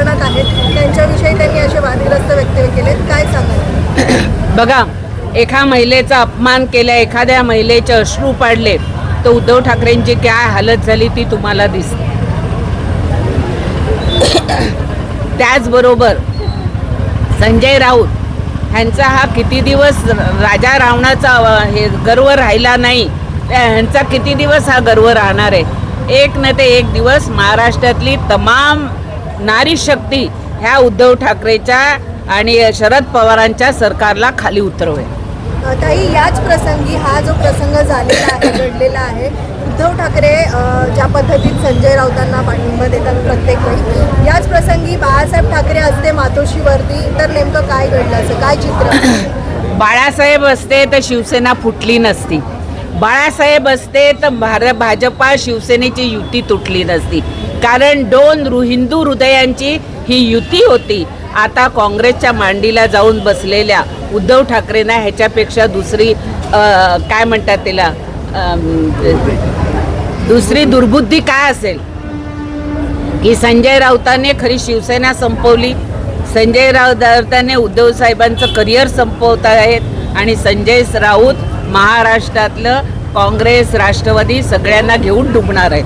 महिला आहेत. त्यांच्याविषयी त्यांनी असे वादग्रस्त वक्तव्य केले काय सांगाल? बघा एका महिलेचा अपमान केल्या एखाद्या महिलेचे अश्रू पाडले तर उद्धव ठाकरेंची काय हालत झाली ती तुम्हाला दिसते. त्याचबरोबर संजय राऊत ह्यांचा हा किती दिवस राजा रावणाचा हे गर्व राहिला नाही. ह्यांचा किती दिवस हा गर्व राहणार आहे? एक न ते एक दिवस महाराष्ट्रातली तमाम नारी शक्ती ह्या उद्धव ठाकरेच्या आणि शरद पवारांच्या सरकारला खाली उतरवेल ताई याच प्रसंगी हा जो प्रसंग झालेला आहे घडलेला आहे उद्धव ठाकरे ज्या पद्धतीत संजय राऊतांना पाठिंबा देतात प्रत्येक वेळी याच प्रसंगी बाळासाहेब ठाकरे असते मातोश्रीवरती तर नेमकं काय घडलं असं काय चित्र? बाळासाहेब असते तर शिवसेना फुटली नसती. बाळासाहेब असते तर भार भाजपा शिवसेनेची युती तुटली नसती. कारण दोन हिंदू हृदयांची ही युती होती. आता काँग्रेसच्या मांडीला जाऊन बसलेल्या उद्धव ठाकरेंना ह्याच्यापेक्षा दुसरी काय म्हणतात तिला दुसरी दुर्बुद्धी काय असेल? की संजय राऊताने खरी शिवसेना संपवली संजय राऊताने उद्धव साहेबांचं करिअर संपवत आहेत आणि संजय राऊत महाराष्ट्रातलं काँग्रेस राष्ट्रवादी सगळ्यांना घेऊन डुबणार आहेत.